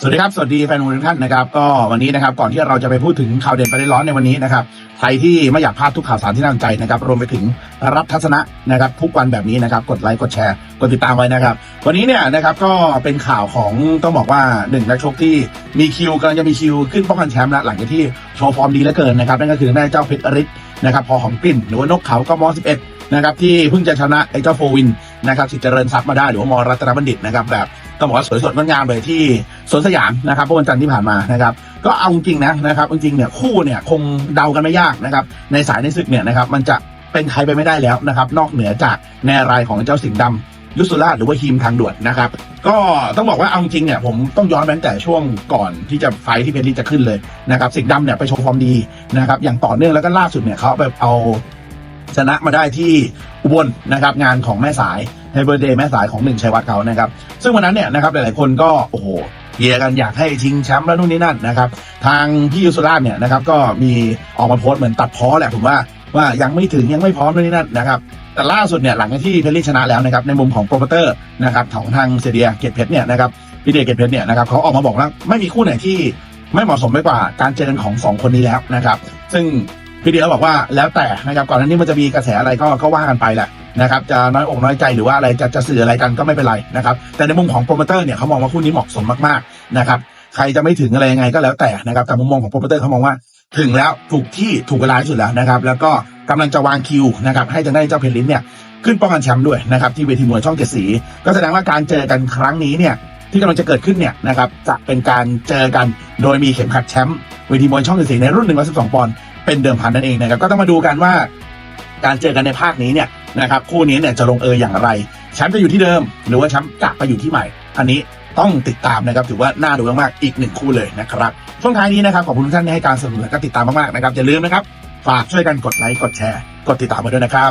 สวัสดีครับ สวัสดีแฟนมวยทุกท่านนะครับ ก็วันนี้นะครับ ก่อนที่เราจะไปพูดถึงข่าวเด่นประเด็นร้อนในวันนี้นะครับ ใครที่ไม่อยากพลาดทุกข่าวสารที่น่าสนใจนะครับ รวมไปถึงรับทัศนะนะครับ ทุกวันแบบนี้นะครับ กดไลค์ กดแชร์ กดติดตามไว้นะครับ วันนี้เนี่ยนะครับ ก็เป็นข่าวของต้องบอกว่าหนึ่งนักชกที่มีคิวกำลังจะมีคิวขึ้นป้องกันแชมป์ล้วหลังจากที่โชว์ฟอร์มดีเหลือเกินนะครับ นั่นก็คือได้เจ้าเพชรอริศนะครับ พอหอมกลิ่นหรือว่านกเขาก็มอ11นะครับที่เพิ่งจะชนะไอ้เจ้าโฟวินนะครับสิเจริญทรัพย์มาได้หรือว่ามอรัตนบัณฑิตนะครับแบบ ต้องบอกว่าสวยสดงดงามเลยที่สวนสยามนะครับเมื่อวันจันทร์ที่ผ่านมานะครับ ก็เอาจริงนะนะครับจริงเนี่ยคู่เนี่ยคงเดากันไม่ยากนะครับ ในสายในศึกเนี่ยนะครับมันจะเป็นใครไปไม่ได้แล้วนะครับ นอกเหนือจากแนรายของเจ้าสิงห์ดำยุสุราหรือว่าฮีมทางด่วนนะครับ ก็ต้องบอกว่าเอาจริงเนี่ยผมต้องย้อนไปตั้งแต่ช่วงก่อนที่จะไฟท์ที่เพชรลีจะขึ้นเลยนะครับสิงห์ดำเนี่ยไปโชว์ฟอร์มดีนะครับอย่างต่อเนื่องแล้วก็ล่าสุดเนี่ยเขาแบบเอาชนะมาได้ที่อุบลนะครับงานของแม่สาย ในเบอร์เดย์แม่สายของหนึ่งชัยวัฒน์เขานะครับ ซึ่งวันนั้นเนี่ยนะครับหลายๆคนก็โอ้โหเฮียกันอยากให้ชิงแชมป์แล้วนู่นนี่นั่นนะครับ ทางพี่ยุสุราเนี่ยนะครับก็มีออกมาโพสต์เหมือนตัดพ้อแหละผมว่าว่ายังไม่ถึงยังไม่พร้อมนู่นนี่นั่นนะครับแต่ล่าสุดเนี่ยหลังจากที่เพชรลี่ชนะแล้วนะครับในมุมของโปรโมเตอร์นะครับของทางเซเดียเกตเพชรเนี่ยนะครับพี่เดียเกตเพชรเนี่ยนะครับเขาออกมาบอกว่าไม่มีคู่ไหนที่ไม่เหมาะสมไปกว่าการเจอกันของสองคนนี้แล้วนะครับ ซึ่งพี่เดียบอกว่าแล้วแต่นะครับก่อนหน้านี้มันจะมีกระแสอะไรก็ก็ว่ากันไปแหละ นะครับจะน้อยอกน้อยใจหรือว่าอะไรจะจะสื่ออะไรกันก็ไม่เป็นไรนะครับแต่ในมุมของโปรโมเตอร์เนี่ยเขามองว่าคู่นี้เหมาะสมมากๆนะครับใครจะไม่ถึงอะไรยังไงก็แล้วแต่นะครับแต่มุมมองของโปรโมเตอร์เขามองว่าถึงแล้วถูกที่ถูกเวลาที่สุดแล้วนะครับแล้วก็กำลังจะวางคิวนะครับให้ทางด้านเจ้าเพชรลิ้นเนี่ยขึ้นป้องกันแชมป์ด้วยนะครับที่เวทีมวยช่องเจ็ดสี ก็แสดงว่าการเจอกันครั้งนี้เนี่ยที่กำลังจะเกิดขึ้นเนี่ยนะครับจะเป็นการเจอกันโดยมีเข็มขัดแชมป์เวทีมวยช่องเจ็ดสีในรุ่น112ปอนด์เป็นเดิมพันนั่นเองนะครับก็ต้องมาดูกันว่าการเจอกันในภาคนี้เนี่ยนะครับคู่นี้เนี่ยจะลงเอยอย่างไรแชมป์จะอยู่ที่เดิม หรือว่าแชมป์กลับไปอยู่ที่ใหม่ อันนี้ต้องติดตามนะครับ ถือว่าน่าดูมากๆอีกหนึ่งคู่เลยนะครับ ช่วงท้ายนี้นะครับขอบคุณทุกท่านที่ให้การสนับสนุนและก็ติดตามมากๆนะครับอย่าลืมนะครับฝากช่วยกันกดไลค์กดแชร์ กดติดตามมาด้วยนะครับ